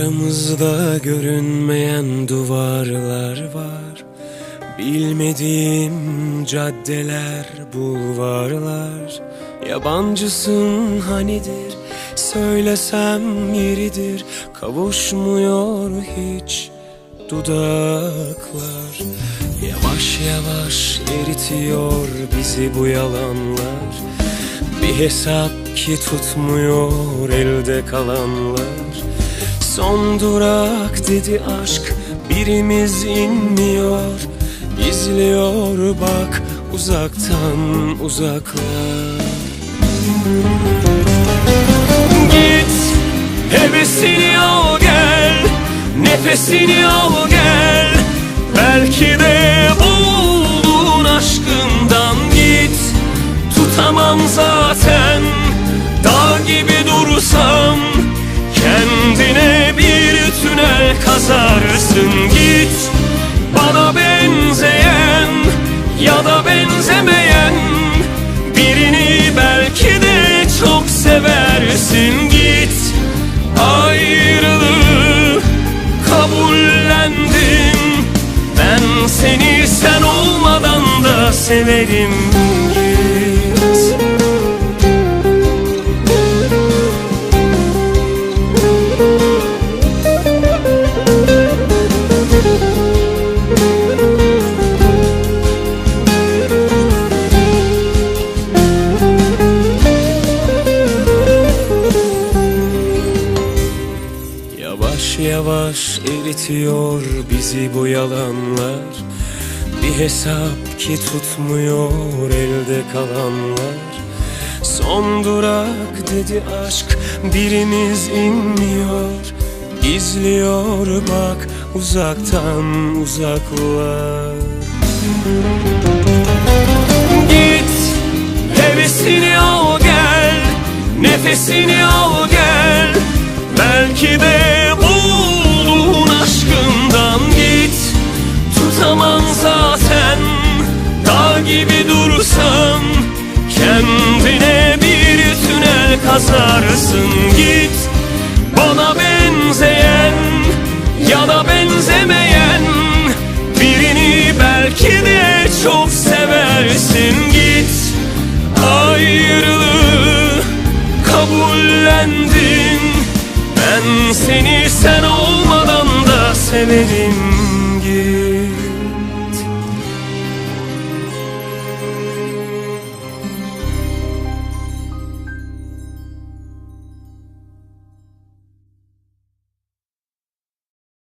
Aramızda görünmeyen duvarlar var. Bilmediğim caddeler, bulvarlar. Yabancısın hanidir, söylesem yeridir. Kavuşmuyor hiç dudaklar. Yavaş yavaş eritiyor bizi bu yalanlar. Bir hesap ki tutmuyor elde kalanlar. Son durak dedi aşk birimiz inmiyor. İzliyor bak uzaktan uzaklar Git hevesini al gel Nefesini al gel. Belki de buldun kazarsın git. Bana benzeyen ya da benzemeyen Birini belki de çok seversin git. Ayrılığı kabullendim Ben seni sen olmadan da severim Yavaş eritiyor bizi bu yalanlar. Bir hesap ki tutmuyor elde kalanlar. Son durak dedi aşk birimiz inmiyor. İzliyor bak uzaktan uzaklar. Git hevesini al gel Nefesini al gel. Belki de kazarsın git. Bana benzeyen ya da benzemeyen Birini belki de çok seversin git. Ayrılığı kabullendim Ben seni sen olmadan da severim